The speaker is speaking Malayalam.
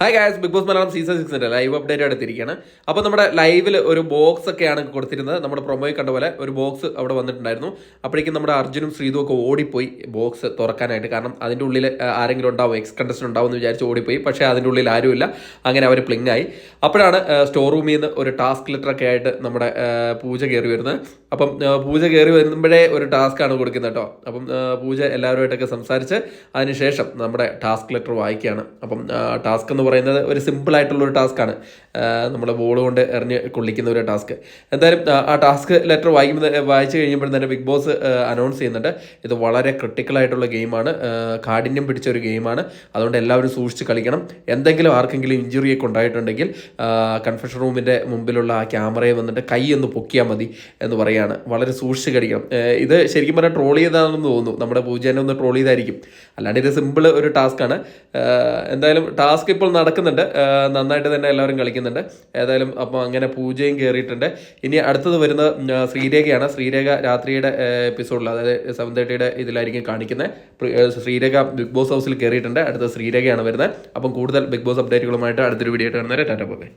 Hi guys Bigg Boss Malayalam season സിക്സിന്റെ live update എടുത്തിരിക്കുകയാണ് അപ്പോൾ നമ്മുടെ ലൈവിൽ ഒരു ബോക്സ് ഒക്കെയാണ് കൊടുത്തിരുന്നത്. നമ്മുടെ പ്രൊമോയിൽ കണ്ട പോലെ ഒരു ബോക്സ് അവിടെ വന്നിട്ടുണ്ടായിരുന്നു. അപ്പോഴേക്കും നമ്മുടെ അർജുനും ശ്രീതും ഒക്കെ ഓടിപ്പോയി ബോക്സ് തുറക്കാനായിട്ട്. കാരണം അതിന്റെ ഉള്ളിൽ ആരെങ്കിലും ഉണ്ടാവും എക്സ് കണ്ടസ്റ്റ് ഉണ്ടാവും എന്ന് വിചാരിച്ച് ഓടിപ്പോയി. പക്ഷേ അതിന്റെ ഉള്ളിൽ ആരുമില്ല. അങ്ങനെ അവർ ആയി. അപ്പോഴാണ് സ്റ്റോർ റൂമിൽ നിന്ന് ഒരു ടാസ്ക് ലെറ്റർ ഒക്കെ ആയിട്ട് നമ്മുടെ പൂജ കയറി വരുന്നത്. അപ്പം പൂജ കയറി വരുമ്പോഴേ ഒരു ടാസ്ക് ആണ് കൊടുക്കുന്നത് കേട്ടോ. അപ്പം പൂജ എല്ലാവരുമായിട്ടൊക്കെ സംസാരിച്ച് അതിനുശേഷം നമ്മുടെ ടാസ്ക് ലെറ്റർ വായിക്കുകയാണ്. അപ്പം ടാസ്ക് എന്ന് പറയുന്നത് ഒരു സിമ്പിൾ ആയിട്ടുള്ള ഒരു ടാസ്ക്കാണ് നമ്മുടെ ബോൾ കൊണ്ട് എറിഞ്ഞ് കൊള്ളിക്കുന്ന ഒരു ടാസ്ക്. എന്തായാലും ആ, ടാസ്ക് ലെറ്റർ വായിക്കുമ്പോൾ വായിച്ചു കഴിയുമ്പോൾ തന്നെ ബിഗ് ബോസ് അനൗൺസ് ചെയ്യുന്നുണ്ട്. ഇത് വളരെ ക്രിട്ടിക്കൽ ആയിട്ടുള്ള ഗെയിമാണ്. കാഠിന്യം പിടിച്ച ഒരു ഗെയിമാണ്. അതുകൊണ്ട് എല്ലാവരും സൂക്ഷിച്ച് കളിക്കണം. എന്തെങ്കിലും ആർക്കെങ്കിലും ഇഞ്ചുറി ഒക്കെ ഉണ്ടായിട്ടുണ്ടെങ്കിൽ കൺഫെഷൻ റൂമിന്റെ മുമ്പിലുള്ള ആ ക്യാമറയെ വന്നിട്ട് കൈ ഒന്ന് പൊക്കിയാൽ മതി എന്ന് പറയുകയാണ് വളരെ സൂക്ഷിച്ച് കളിക്കണം. ഇത് ശരിക്കും പറഞ്ഞാൽ ട്രോൾ ചെയ്താണെന്ന് തോന്നുന്നു. നമ്മുടെ പൂജേനെ ഒന്ന് ട്രോൾ ചെയ്തായിരിക്കും. അല്ലാണ്ട് ഇത് സിമ്പിൾ ഒരു ടാസ്ക്കാണ് എന്തായാലും ടാസ്ക് ഇപ്പോൾ നടക്കുന്നുണ്ട്. നന്നായിട്ട് തന്നെ എല്ലാവരും കളിക്കുന്നുണ്ട്. ഏതായാലും അപ്പോൾ അങ്ങനെ പൂജയും കയറിയിട്ടുണ്ട് ഇനി അടുത്തത് വരുന്ന ഉം, ശ്രീരേഖയാണ്. ശ്രീരേഖ രാത്രിയുടെ എപ്പിസോഡിൽ അതായത് സെവൻ തേർട്ടിയുടെ ഇതിലായിരിക്കും കാണിക്കുന്നത്. ശ്രീരേഖ ബിഗ് ബോസ് ഹൗസിൽ കയറിയിട്ടുണ്ട് അടുത്ത ശ്രീരേഖയാണ് വരുന്നത്. അപ്പം കൂടുതൽ ബിഗ് ബോസ് അപ്ഡേറ്റുകളുമായിട്ട് അടുത്തൊരു വീഡിയോ ആയിട്ട് കാണുന്നവരെ ടാറ്റ പോകെ